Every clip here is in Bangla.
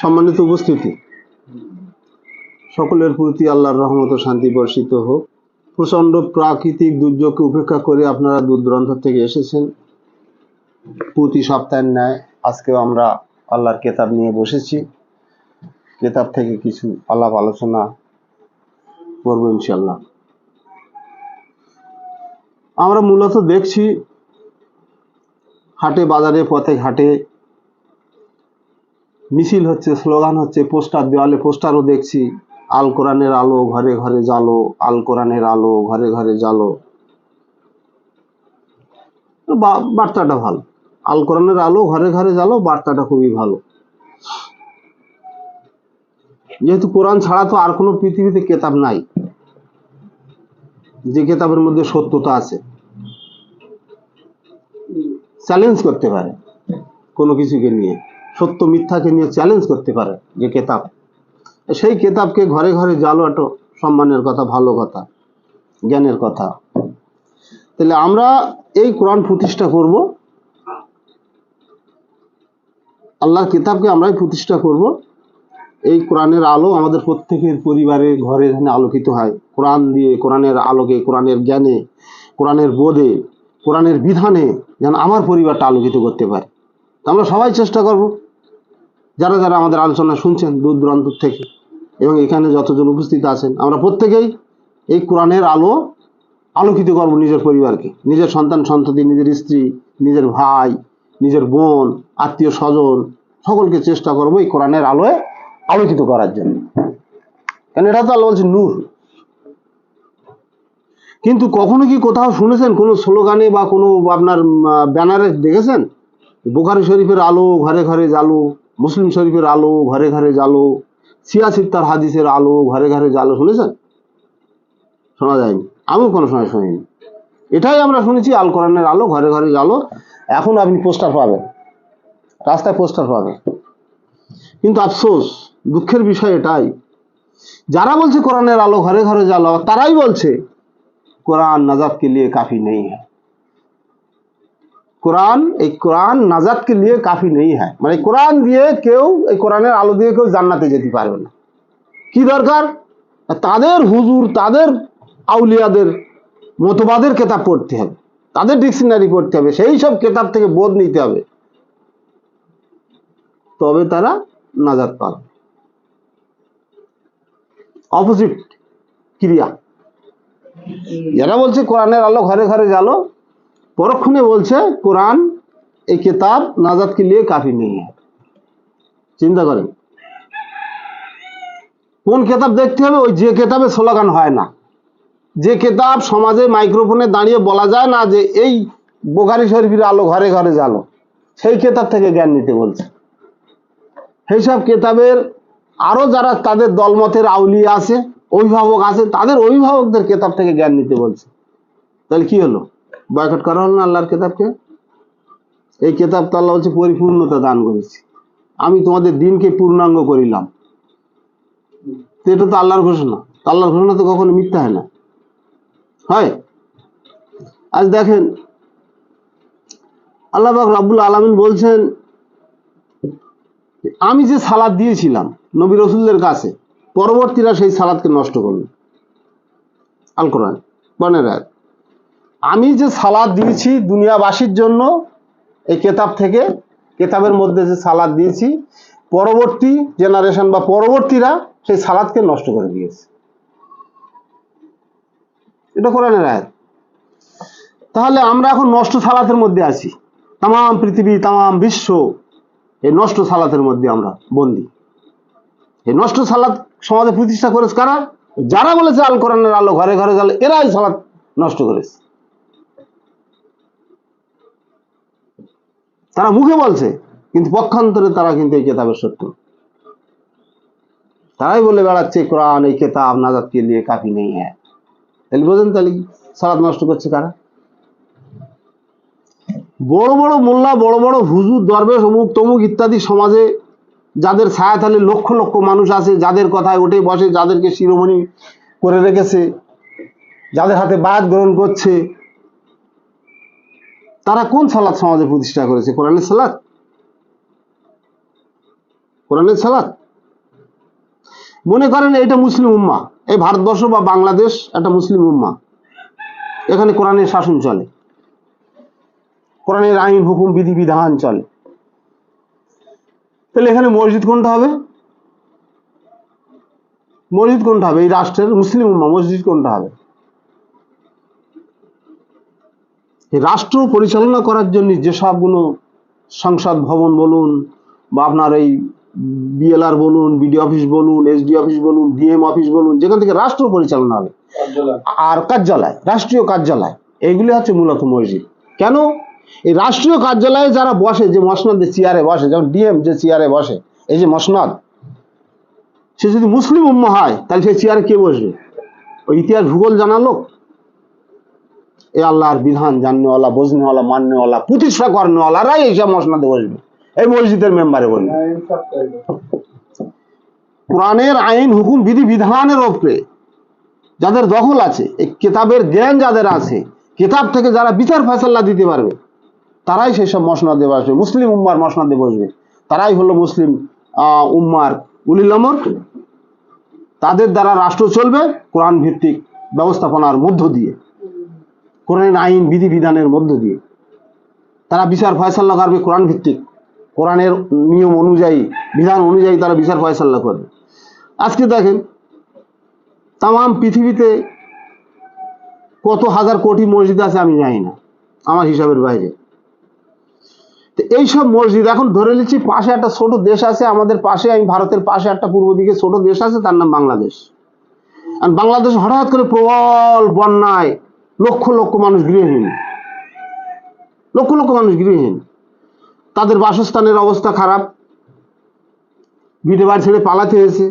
সম্মানিত উপস্থিতি। সকলের প্রতি আল্লাহর রহমত শান্তি বর্ষিত হোক। প্রচণ্ড প্রাকৃতিক দুর্যোগকে উপেক্ষা করে আপনারা দূর দূরান্ত থেকে এসেছেন। প্রতি সপ্তাহের ন্যায় আজকেও আমরা আল্লাহর কেতাব নিয়ে বসেছি। কেতাব থেকে কিছু আলাপ আলোচনা করব ইনশাল্লাহ আমরা মূলত দেখছি, হাটে বাজারে, পথে ঘাটে মিছিল হচ্ছে, স্লোগান হচ্ছে, পোস্টার দেওয়ালে পোস্টারও দেখছি। আল কোরআনের আলো, ঘরে ঘরে জালো আল কোরআনের আলো, ঘরে ঘরে জালো বার্তাটা ভালো। আল কোরআনের আলো, ঘরে ঘরে জালো বার্তাটা খুবই ভালো। যেহেতু কোরআন ছাড়া তো আর কোনো পৃথিবীতে কেতাব নাই। যে কেতাবের মধ্যে সত্যতা আছে। চ্যালেঞ্জ করতে পারে কোনো কিছুকে নিয়ে। সত্য মিথ্যাকে নিয়ে চ্যালেঞ্জ করতে পারে যে কেতাব। সেই কেতাবকে ঘরে ঘরে একটা সম্মানের কথা, ভালো কথা, জ্ঞানের কথা। তাহলে আমরা এই কোরআন প্রতিষ্ঠা করব। আল্লাহর কিতাবকে আমরাই প্রতিষ্ঠা করব। এই কোরআনের আলো আমাদের প্রত্যেকের পরিবারে ঘরে যেন আলোকিত হয়। কোরআন দিয়ে, কোরআনের আলোকে, কোরআনের জ্ঞানে, কোরআনের বোধে, কোরআনের বিধানে যেন আমার পরিবারটা আলোকিত করতে পারে। তো আমরা সবাই চেষ্টা করব। যারা যারা আমাদের আলোচনা শুনছেন দূর দূরান্ত থেকে এবং এখানে যতজন উপস্থিত আছেন, আমরা প্রত্যেকেই এই কোরআনের আলো, আলোকিত করব নিজের পরিবারকে। নিজের সন্তান, সন্ততি, নিজের স্ত্রী, নিজের ভাই, নিজের বোন, আত্মীয় স্বজন, সকলকে চেষ্টা করব এই কোরআনের আলোয় আলোকিত করার জন্য। কারণ এটা তো আল্লাহ বলছে নূর। কিন্তু কখনো কি কোথাও শুনেছেন, কোনো স্লোগানে বা কোনো আপনার ব্যানারে দেখেছেন? বোখারি শরীফের আলো, ঘরে ঘরে জালো মুসলিম শরীফের আলো, ঘরে ঘরে জালো সিয়াসির তার হাদিসের আলো, ঘরে ঘরে জালো শুনেছেন? শোনা যায়নি। আমি কোনো সময় শুনিনি। এটাই আমরা শুনেছি, আল কোরআনের আলো, ঘরে ঘরে জালো এখন আপনি পোস্টার পাবেন। রাস্তায় পোস্টার পাবেন। কিন্তু আফসোস, দুঃখের বিষয় এটাই। যারা বলছে কোরআনের আলো, ঘরে ঘরে জালো তারাই বলছে, কোরআন নাজাব কে লিয়ে কাফি নেই। হ্যাঁ কোরআন, এই কোরআন নাজাদকে নিয়ে কাফি নেই হ্যাঁ। মানে কোরআন দিয়ে কেউ, এই কোরআনের আলো দিয়ে কেউ জান্নাতে যেতে পারবে না। কি দরকার? তাদের হুজুর, তাদের আউলিয়াদের মতবাদের কেতাব পড়তে হবে। তাদের ডিকশনারি পড়তে হবে। সেই সব কেতাব থেকে বোধ নিতে হবে। তবে তারা নাজাদ পাবে। অপোজিট ক্রিয়া। যারা বলছে কোরআনের আলো ঘরে ঘরে গেল পরক্ষণে বলছে, কোরআন এই কেতাব নাজাদকে নিয়ে কাফি নেই। চিন্তা করেন। কোন কেতাব দেখতে হবে? ওই যে কেতাবে স্লোগান হয় না। যে কেতাব সমাজে মাইক্রোফোনে দাঁড়িয়ে বলা যায় না যে, এই বোখারি শরীফের আলো ঘরে ঘরে জালো সেই কেতাব থেকে জ্ঞান নিতে বলছে। সেইসব কেতাবের আরও যারা তাদের দলমতের আউলি আছে, অভিভাবক আছে, তাদের অভিভাবকদের কেতাব থেকে জ্ঞান নিতে বলছে। তাহলে কি হলো? বয়কট করা হলো না আল্লাহর কেতাবকে? এই কেতাব তো আল্লাহ বলছে পরিপূর্ণতা দান করেছি। আমি তোমাদের দিনকে পূর্ণাঙ্গ করিলাম। তো এটা তো আল্লাহর ঘোষণা। আল্লাহর ঘোষণা তো কখনো মিথ্যা হয় না। হয়? আজ দেখেন, আল্লাহ পাক রাব্বুল আলামিন বলছেন, আমি যে সালাদ দিয়েছিলাম নবী রসুলদের কাছে, পরবর্তীরা সেই সালাদকে নষ্ট করল আল কোরআন বনের আয়াত। আমি যে সালাদ দিয়েছি দুনিয়াবাসীর জন্য এই কেতাব থেকে, কেতাবের মধ্যে যে সালাদ দিয়েছি, পরবর্তী জেনারেশন বা পরবর্তীরা সেই সালাদকে নষ্ট করে দিয়েছে। এটা কোরআনের আয়াত। তাহলে আমরা এখন নষ্ট সালাতের মধ্যে আছি। তাম পৃথিবী তাম বিশ্ব, এই নষ্ট সালাতের মধ্যে আমরা বন্দী। এই নষ্ট সালাত সমাজে প্রতিষ্ঠা করেছে কারা? যারা বলেছে আল কোরআনের আলো ঘরে ঘরে গেল এরাই সালাত নষ্ট করেছে। তারা মুখে বলছে, কিন্তু পক্ষান্তরে তারা কিন্তু এই কেতাবের সত্য। তারাই বলে বেড়াচ্ছে, কোরআন, এই কেতাব নাজাদ কে লিয়ে কাফি নেই হ্যাঁ। তাহলে বোঝেন তাহলে সালাদ নষ্ট করছে কারা? বড় বড় মোল্লা, বড় বড় হুজুর, দরবেশ, অমুক তমুক ইত্যাদি সমাজে যাদের ছায়া ছায়াতালে লক্ষ লক্ষ মানুষ আছে, যাদের কথায় উঠে বসে, যাদেরকে শিরোমণি করে রেখেছে, যাদের হাতে বায়াত গ্রহণ করছে তারা কোন সালাদ সমাজে প্রতিষ্ঠা করেছে? কোরআনের সালাদ কোরআনের সালাত? মনে করেন এটা মুসলিম উম্মা। এই ভারতবর্ষ বা বাংলাদেশ একটা মুসলিম উম্মা। এখানে কোরআনের শাসন চলে। কোরআনের আইন, হুকুম, বিধি, বিধান চলে। তাহলে এখানে মসজিদ কোনটা হবে? মসজিদ কোনটা হবে? এই রাষ্ট্রের মুসলিম উম্মা মসজিদ কোনটা হবে এই রাষ্ট্র পরিচালনা করার জন্য যে সবগুলো সংসদ ভবন বলুন বা আপনার এই বিএলআর বলুন বিডি অফিস বলুন এসডি অফিস বলুন ডিএম অফিস বলুন যেখান থেকে রাষ্ট্র পরিচালনা হবে। আর কার্যালয় রাষ্ট্রীয় কার্যালয় এইগুলি হচ্ছে মূলত মসজিদ। কেন? এই রাষ্ট্রীয় কার্যালয়ে যারা বসে যে মসনদে চেয়ারে বসে যেমন ডিএম যে চেয়ারে বসে এই যে মসনদ সে যদি মুসলিম উম্ম হয় তাহলে সেই চেয়ারে কে বসবে? ওই ইতিহাস ভূগোল জানা লোক? এ আল্লাহর বিধান জাননেওয়ালা, বোঝনেওয়ালা, মাননেওয়ালা, প্রতিষ্ঠা করেনেওয়ালারাই এইসব মসনদে বসবে। এই মসজিদের মেম্বারে বসবে। কোরআনের আইন, হুকুম, বিধি, বিধানের ওপরে যাদের দখল আছে, এই কিতাবের জ্ঞান যাদের আছে, কিতাব থেকে যারা বিচার ফয়সাল্লা দিতে পারবে, তারাই সেই সব মসনদে বসবে। মুসলিম উম্মার মসনদে বসবে। তারাই হলো মুসলিম উম্মার উলিল আমর। তাদের দ্বারা রাষ্ট্র চলবে কোরআন ভিত্তিক ব্যবস্থাপনার মধ্য দিয়ে। কোরআনের আইন বিধি বিধানের মধ্য দিয়ে। তারা বিচার ফয়সাল্লা করবে কোরআন ভিত্তিক। কোরআনের নিয়ম অনুযায়ী, বিধান অনুযায়ী তারা বিচার ফয়সাল্লা করবে। আজকে দেখেন তাম পৃথিবীতে কত হাজার কোটি মসজিদ আছে আমি জানি না, আমার হিসাবের বাইরে। তো এইসব মসজিদ, এখন ধরে নিচ্ছি পাশে একটা ছোট দেশ আছে, আমাদের পাশে, আমি ভারতের পাশে একটা পূর্ব দিকে ছোট দেশ আছে, তার নাম বাংলাদেশ। আর বাংলাদেশ হঠাৎ করে প্রবল বন্যায় লক্ষ লক্ষ মানুষ গৃহহীন। লক্ষ লক্ষ মানুষ গৃহহীন। তাদের বাসস্থানের অবস্থা খারাপ। বাড়ি ছেড়ে পালাতে হয়েছে।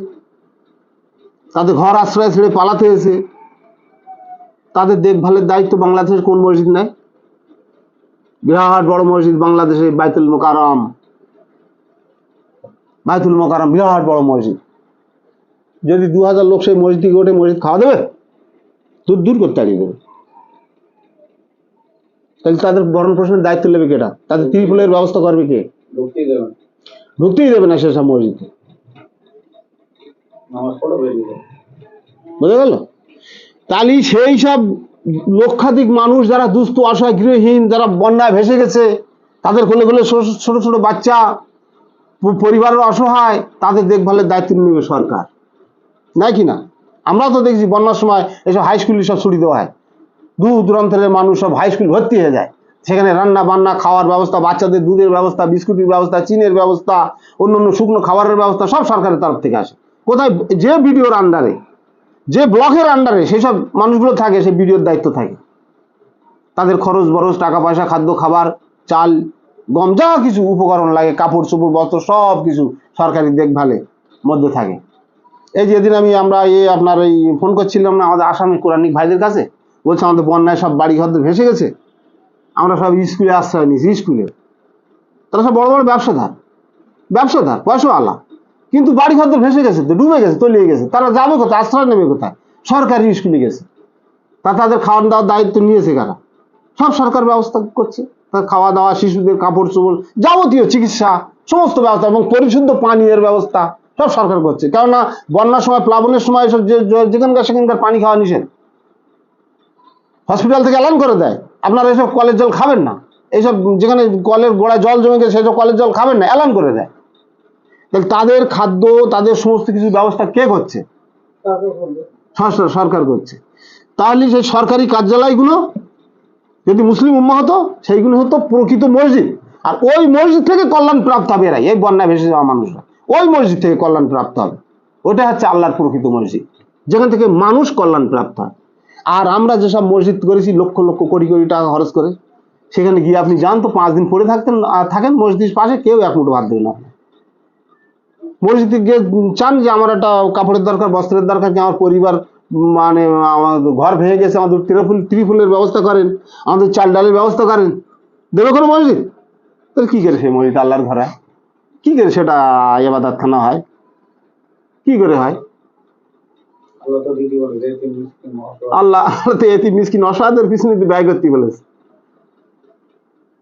তাদের ঘর আশ্রয় ছেড়ে পালাতে হয়েছে। তাদের দেখভালের দায়িত্ব বাংলাদেশের কোন মসজিদ নেয় বিরাট বড় মসজিদ বাংলাদেশে, বাইতুল মোকারম বাইতুল মোকারম বিরাট বড় মসজিদ। যদি দু হাজার লোক সেই মসজিদে ওঠে, মসজিদ খাওয়া দেবে? দূর দূর করতে হারিয়ে দেবে তাহলে তাদের ভরণ পোষণের দায়িত্ব নেবে কেটা তাদের ত্রিফুলের ব্যবস্থা করবে কে? ঢুকতেই দেবে না। সেসব মসজিদে বুঝা গেল? তাহলে সেই সব লক্ষাধিক মানুষ যারা দুস্থ অসহায় গৃহহীন যারা বন্যায় ভেসে গেছে তাদের কোলে কোলে ছোট ছোট বাচ্চা পরিবারের অসহায় তাদের দেখভালের দায়িত্ব নেবে সরকার। নাই কি না? আমরাও তো দেখছি বন্যার সময় এসব হাই স্কুলে সব ছুটি দেওয়া হয়। দূর দূরান্তের মানুষ সব হাই স্কুল ভর্তি হয়ে যায়। সেখানে রান্না বান্না, খাওয়ার ব্যবস্থা, বাচ্চাদের দুধের ব্যবস্থা, বিস্কুটের ব্যবস্থা, চিনের ব্যবস্থা, অন্য অন্য শুকনো খাবারের ব্যবস্থা সব সরকারের তরফ থেকে আসে। কোথায় যে বিডিওর আন্ডারে যে ব্লকের আন্ডারে সেসব মানুষগুলো থাকে সে বিডিওর দায়িত্ব থাকে। তাদের খরচ বরচ, টাকা পয়সা, খাদ্য, খাবার, চাল, গম, যা কিছু উপকরণ লাগে, কাপড়, চোপড়, বস্ত্র, সব কিছু সরকারি দেখভালে মধ্যে থাকে। এই যেদিন আমি আমরা এই আপনার এই ফোন করছিলাম না, আমাদের আসামি কোরআনিক ভাইদের কাছে বলছে, আমাদের বন্যায় সব বাড়ি ঘর ভেসে গেছে। আমরা সব স্কুলে আশ্রয় নিয়েছি, স্কুলে। তারা সব বড় বড় ব্যবসাদার। ব্যবসাদার পয়সা আলা কিন্তু বাড়ি ঘর ভেসে গেছে তো, ডুবে গেছে, তলিয়ে গেছে। তারা যাবে কোথায়? আশ্রয় নেবে কোথায়? সরকারি স্কুলে গেছে। তা তাদের খাওয়ান দাওয়ার দায়িত্ব নিয়েছে কারা? সব সরকার ব্যবস্থা করছে। তার খাওয়া দাওয়া, শিশুদের কাপড় চোপড়, যাবতীয় চিকিৎসা, সমস্ত ব্যবস্থা এবং পরিশুদ্ধ পানীয়ের ব্যবস্থা সব সরকার করছে। কেননা বন্যার সময়, প্লাবনের সময় এসব যেখানকার সেখানকার পানি খাওয়া নিষেধ। হসপিটাল থেকে অ্যালান করে দেয়। আপনারা এসব কলের জল খাবেন না। এইসব যেখানে কলের গোড়ায় জল জমে গেছে সেসব কলের জল খাবেন না অ্যালান করে দেয়। তাহলে তাদের খাদ্য, তাদের সমস্ত কিছু ব্যবস্থা কে করছে? সরকার করছে। তাহলে সেই সরকারি কার্যালয়গুলো, যদি মুসলিম উম্মা হতো, সেইগুলো হতো প্রকৃত মসজিদ। আর ওই মসজিদ থেকে কল্যাণ প্রাপ্ত হবে এরাই এই বন্যায় ভেসে যাওয়া মানুষরা। ওই মসজিদ থেকে কল্যাণ প্রাপ্ত হবে। ওটা হচ্ছে আল্লাহর প্রকৃত মসজিদ। যেখান থেকে মানুষ কল্যাণ প্রাপ্ত হয়। আর আমরা যেসব মসজিদ করেছি, লক্ষ লক্ষ কোটি কোটি টাকা খরচ করে, সেখানে গিয়ে আপনি যান তো পাঁচ দিন পড়ে থাকতেন, আর থাকেন মসজিদ পাশে, কেউ এক মুঠো ভাত দেবে না। মসজিদে গিয়ে চান যে আমার একটা কাপড়ের দরকার, বস্ত্রের দরকার, কি আমার পরিবার মানে আমার ঘর ভেঙে গেছে, আমাদের ত্রিফুল, ত্রিফুলের ব্যবস্থা করেন, আমাদের চাল ডালের ব্যবস্থা করেন। দেবে কোনো মসজিদ? তাহলে কী করে সেই মসজিদ আল্লাহর ঘরে? কী করে সেটা এবাদাত খানা হয়? কি করে হয় আল্লাহ তো দিদি বলে যে তিনি মিসকিন অসহায়। আল্লাহ আল্লাহ তো এটি মিসকিন অসহায়দের পিছনে ব্যয় করতে বলেছে।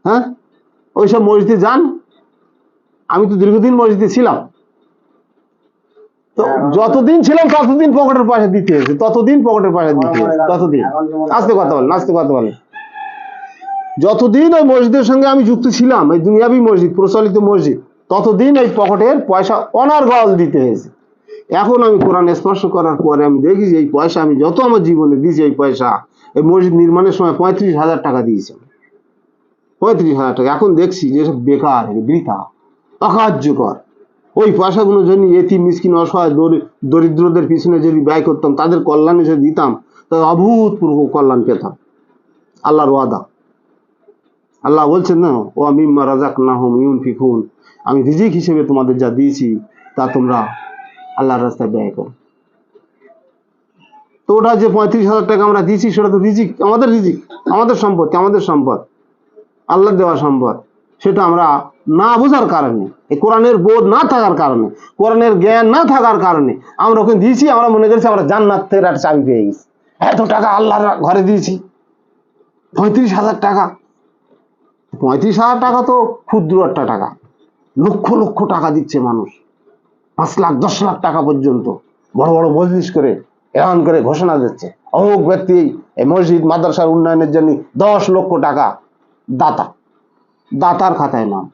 হ্যাঁ? ওইসব মসজিদে যান। আমি তো দীর্ঘদিন মসজিদে ছিলাম। তো যতদিন ছিলাম ততদিন পকেটের পয়সা দিতে হয়েছে। ততদিন পকেটের পয়সা দিতে হয়েছে। ততদিন। আস্তে কথা বলেন আস্তে কথা বলেন যতদিন ওই মসজিদের সঙ্গে আমি যুক্ত ছিলাম এই দুনিয়াবি মসজিদ প্রচলিত মসজিদ ততদিন এই পকেটের পয়সা অনার্গল দিতে হয়েছে। এখন আমি কোরআন স্পর্শ করার পরে আমি দেখি যে এই পয়সা আমি যত আমার জীবনে দিয়েছি, এই পয়সা, এই মসজিদ নির্মাণের সময় পঁয়ত্রিশ হাজার টাকা দিয়েছি। পঁয়ত্রিশ হাজার টাকা। এখন দেখছি যে এসব বেকার বৃথা, অকার্যকর। ওই পয়সাগুলো যদি এতি মিসকিন, অসহায় দরিদ্রদের পিছনে যদি ব্যয় করতাম, তাদের কল্যাণে যদি দিতাম, তাহলে অভূতপূর্ব কল্যাণ পেতাম। আল্লাহর ওয়াদা। আল্লাহ বলছেন, না ও আমি রাজাক না হুম ইউন ফিকুন আমি রিজিক হিসেবে তোমাদের যা দিয়েছি, তা তোমরা আল্লাহর রাস্তায় ব্যয় করো। তো ওটা যে পঁয়ত্রিশ হাজার টাকা আমরা দিয়েছি, সেটা তো রিজিক, আমাদের রিজিক, আমাদের সম্পদ আমাদের সম্পদ আল্লাহ দেওয়া সম্পদ, সেটা আমরা না বোঝার কারণে, এই কোরআনের বোধ না থাকার কারণে, কোরআনের জ্ঞান না থাকার কারণে আমরা ওখানে দিয়েছি, আমরা মনে করছি আমরা জান্নাতের একটা চাবি পেয়ে গেছি। এত টাকা আল্লাহর ঘরে দিয়েছি, পঁয়ত্রিশ হাজার টাকা। পঁয়ত্রিশ হাজার টাকা তো ক্ষুদ্র একটা টাকা, লক্ষ লক্ষ টাকা দিচ্ছে মানুষ। পাঁচ লাখ, দশ লাখ টাকা পর্যন্ত বড় বড় মজলিস করে এলান করে ঘোষণা দিচ্ছে। অমুক ব্যক্তি এই মসজিদ, মাদ্রাসার উন্নয়নের জন্য দশ লক্ষ টাকা দাতা। দাতার খাতায় নাম।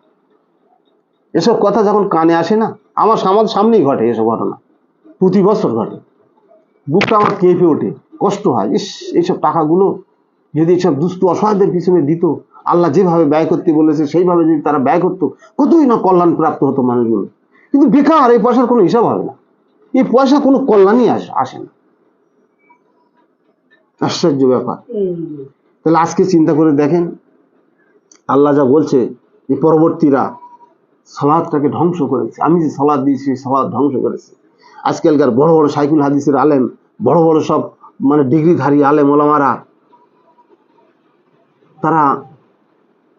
এসব কথা যখন কানে আসে না, আমার আমার সামনেই ঘটে এসব ঘটনা। প্রতি বছর ঘটে। বুকটা আমার কেঁপে ওঠে, কষ্ট হয়। ইস, এইসব টাকাগুলো যদি এইসব দুস্থ অসহায়দের পিছনে দিত, আল্লাহ যেভাবে ব্যয় করতে বলেছে, সেইভাবে যদি তারা ব্যয় করতো, কতই না কল্যাণ প্রাপ্ত হতো মানুষগুলো। কিন্তু বেকার, এই পয়সার কোনো হিসাব হবে না। এই পয়সা কোনো কল্যাণই আসে আসে না। আশ্চর্য ব্যাপার। তাহলে আজকে চিন্তা করে দেখেন, আল্লাহ যা বলছে যে পরবর্তীরা সলাদটাকে ধ্বংস করেছে। আমি যে সলাদ দিয়েছি, সেই সলাদ ধ্বংস করেছে। আজকালকার বড় বড় সাইকুল হাদিসের আলেম, বড় বড় সব মানে ডিগ্রিধারী আলেম, ওলামারা, তারা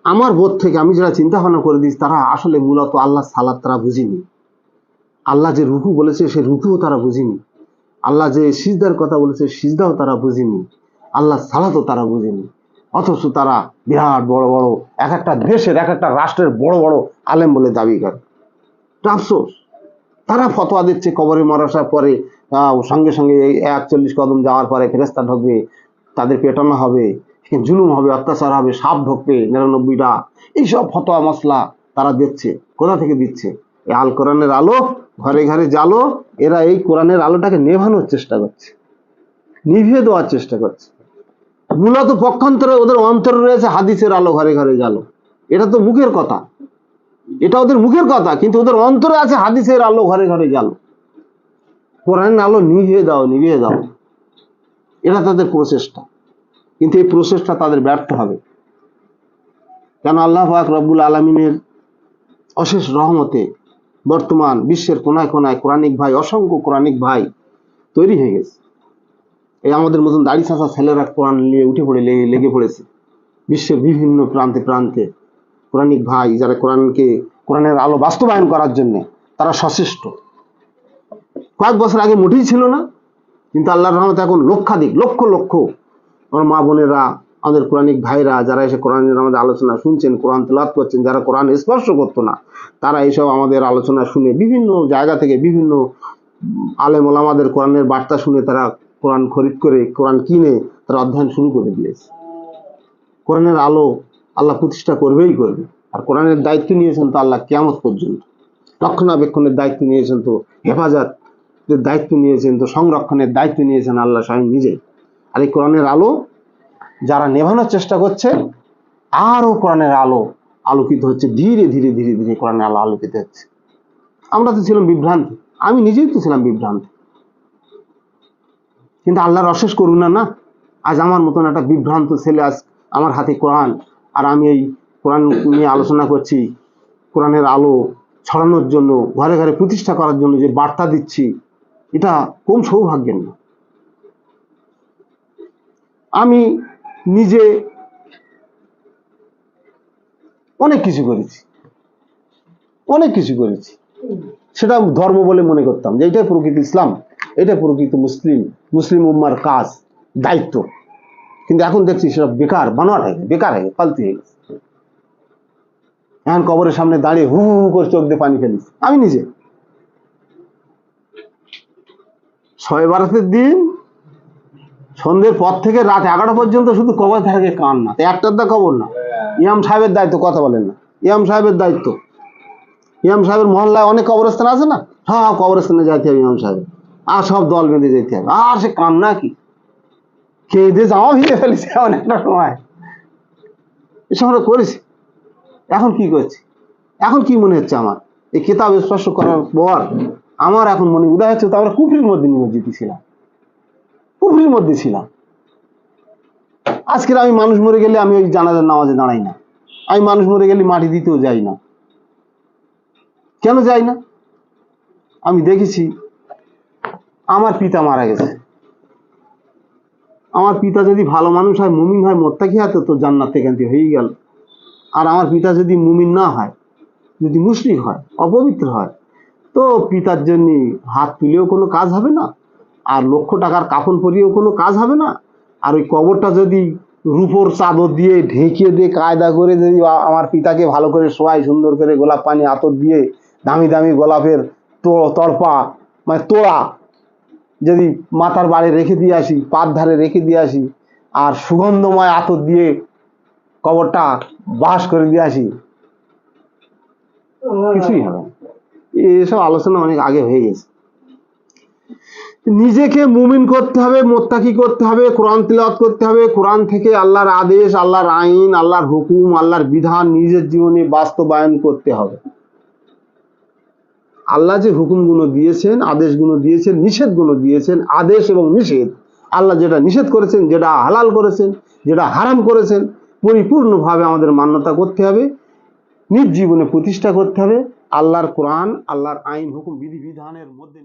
আমার বোধ থেকে আমি যারা চিন্তা ভাবনা করে দিয়েছি, তারা আসলে মূলত আল্লাহ সালাদ তারা বুঝিনি। আল্লাহ যে রুকু বলেছে, সে রুকুও তারা বুঝিনি। আল্লাহ যে সিজদার কথা বলেছে, সিজদাও তারা বুঝিনি। আল্লাহ সালাতও তারা বুঝেনি। অথচ তারা বিরাট বড় বড়, এক একটা দেশের, এক একটা রাষ্ট্রের বড় বড় আলেম বলে দাবি করে। আফসোস। তারা ফতোয়া দিচ্ছে কবরে মরাসার পরে সঙ্গে সঙ্গে এই একচল্লিশ কদম যাওয়ার পরে ফেরেস্তা ঢুকবে, তাদের পেটানো হবে, জুলুম হবে, অত্যাচার হবে, সাপ ঢুকবে, নিরানব্বইটা। এইসব ফতোয়া মশলা তারা দিচ্ছে। কোথা থেকে দিচ্ছে? এই আল কোরআনের আলো ঘরে ঘরে জালো এরা এই কোরআনের আলোটাকে নেভানোর চেষ্টা করছে, নিভিয়ে দেওয়ার চেষ্টা করছে। মূলত পক্ষান্তরে ওদের অন্তরে রয়েছে হাদিসের আলো, ঘরে ঘরে জালো এটা তো মুখের কথা। এটা ওদের মুখের কথা, কিন্তু ওদের অন্তরে আছে হাদিসের আলো, ঘরে ঘরে জালো কোরআনের আলো নিভিয়ে দাও নিভিয়ে দাও। এটা তাদের প্রচেষ্টা। কিন্তু এই প্রচেষ্টা তাদের ব্যর্থ হবে। কেন আল্লাহ পাক রব্বুল আলমিনের অশেষ রহমতে বর্তমান বিশ্বের কোনায় কোনায় কোরআনিক ভাই, অসংখ্য কোরআনিক ভাই তৈরি হয়ে গেছে। এই আমাদের মতন দাড়ি চাষা ছেলেরা কোরআন নিয়ে উঠে পড়ে লেগে পড়েছে। বিশ্বের বিভিন্ন প্রান্তে প্রান্তে কোরআনিক ভাই যারা কোরআনকে, কোরআনের আলো বাস্তবায়ন করার জন্য তারা সচেষ্ট কয়েক বছর আগে মোটেই ছিল না, কিন্তু আল্লাহর রহমতে এখন লক্ষাধিক, লক্ষ লক্ষ আমার মা বোনেরা আমাদের কোরআনিক ভাইরা যারা এসে কোরআনের আমাদের আলোচনা শুনছেন, কোরআন তেলাত করছেন, যারা কোরআন স্পর্শ করতো না, তারা এইসব আমাদের আলোচনা শুনে বিভিন্ন জায়গা থেকে বিভিন্ন আলেম ওলামাদের কোরআনের বার্তা শুনে তারা কোরআন খরিদ করে, কোরআন কিনে তারা অধ্যয়ন শুরু করে দিয়েছে। কোরআনের আলো আল্লাহ প্রতিষ্ঠা করবেই করবে। আর কোরআনের দায়িত্ব নিয়েছেন তো আল্লাহ কেয়ামত পর্যন্ত। রক্ষণাবেক্ষণের দায়িত্ব নিয়েছেন তো হেফাজতের দায়িত্ব নিয়েছেন তো সংরক্ষণের দায়িত্ব নিয়েছেন আল্লাহ স্বয়ং নিজে আর এই কোরআনের আলো যারা নেভানোর চেষ্টা করছে, আরও কোরআনের আলো আলোকিত হচ্ছে, ধীরে ধীরে ধীরে ধীরে কোরআনের আলো আলোকিত হচ্ছে। আমরা তো ছিলাম বিভ্রান্ত। আমি নিজেই তো ছিলাম বিভ্রান্ত। কিন্তু আল্লাহর অশেষ করুণা না? আজ আমার মতন একটা বিভ্রান্ত ছেলে আজ আমার হাতে কোরআন, আর আমি এই কোরআন নিয়ে আলোচনা করছি, কোরআনের আলো ছড়ানোর জন্য, ঘরে ঘরে প্রতিষ্ঠা করার জন্য যে বার্তা দিচ্ছি, এটা কম সৌভাগ্যের না? আমি নিজে অনেক কিছু করেছি। অনেক কিছু করেছি। সেটা ধর্ম বলে মনে করতাম যে এটাই প্রকৃত ইসলাম এটা প্রকৃত মুসলিম মুসলিম উম্মার কাজ, দায়িত্ব। কিন্তু এখন দেখছি সেটা বেকার, বানোয়াট হয়ে বেকার হয়ে গেছে, ফালতু হয়ে গেছে। এখন কবরের সামনে দাঁড়িয়ে হু হু করে চোখ দিয়ে পানি ফেলিস আমি নিজে। ছয় বারাতের দিন সন্ধ্যের পর থেকে রাত এগারোটা পর্যন্ত শুধু কবর থাকে কান না? একটার দা খবর না। ইয়াম সাহেবের দায়িত্ব, কথা বলেন না। ইয়াম সাহেবের দায়িত্ব। ইয়াম সাহেবের মহল্লায় অনেক কবরস্থান আছে না? হ্যাঁ হ্যাঁ কবরস্থানে যাইতে হবে ইয়াম সাহেব। আর সব দল বেঁধে যেতে হবে। আর সে কান্না কি? কেঁদে জামা ভিজে ফেলেছে অনেকটা সময়। এসব আমরা করেছি। এখন কি করছি? এখন কি মনে হচ্ছে আমার? এই কিতাব স্পর্শ করার পর আমার এখন মনে উদয় হচ্ছে, তো আমরা কুফরির মধ্যে নিমজ্জিত ছিলাম। কুফরির মধ্যে ছিলাম। আজকের আমি মানুষ মরে গেলে আমি ওই জানাজার নামাজে দাঁড়াই না। আমি মানুষ মরে গেলে মাটি দিতেও যাই না। কেন যাই না? আমি দেখেছি, আমার পিতা মারা গেছে। আমার পিতা যদি ভালো মানুষ হয়, মুমিন হয়, মোত্তাকি হয়, তো তো জান্নাত থেকে হয়েই গেল। আর আমার পিতা যদি মুমিন না হয়, যদি মুশরিক হয়, অপবিত্র হয়, তো পিতার জন্য হাত তুলেও কোনো কাজ হবে না। আর লক্ষ টাকার কাফন পরিয়েও কোনো কাজ হবে না আর ওই কবরটা যদি রূপোর চাদর দিয়ে ঢেকে দিয়ে কায়দা করে যদি আমার পিতাকে ভালো করে শোয়াই সুন্দর করে গোলাপ পানি আতর দিয়ে দামি দামি গোলাপের তো- তরপা মানে তোড়া যদি মাথার বাড়ি রেখে দিয়ে আসি পাত ধারে রেখে দিয়ে আসি, আর সুগন্ধময় আতর দিয়ে কবরটা বাস করে দিয়ে আসি, কিছুই হবে। এসব আলোচনা অনেক আগে হয়ে গেছে নিজেকে মুমিন করতে হবে, মোত্তাকি করতে হবে, কোরআন তিলাওয়াত করতে হবে। কোরআন থেকে আল্লাহর আদেশ, আল্লাহর আইন, আল্লাহর হুকুম, আল্লাহর বিধান নিজের জীবনে বাস্তবায়ন করতে হবে। আল্লাহ যে হুকুমগুলো দিয়েছেন, আদেশগুলো দিয়েছেন, নিষেধগুলো দিয়েছেন, আদেশ এবং নিষেধ, আল্লাহ যেটা নিষেধ করেছেন, যেটা হালাল করেছেন, যেটা হারাম করেছেন, পরিপূর্ণভাবে আমাদের মান্যতা করতে হবে, নিজ জীবনে প্রতিষ্ঠা করতে হবে। আল্লাহর কোরআন, আল্লাহর আইন, হুকুম বিধিবিধানের মধ্যে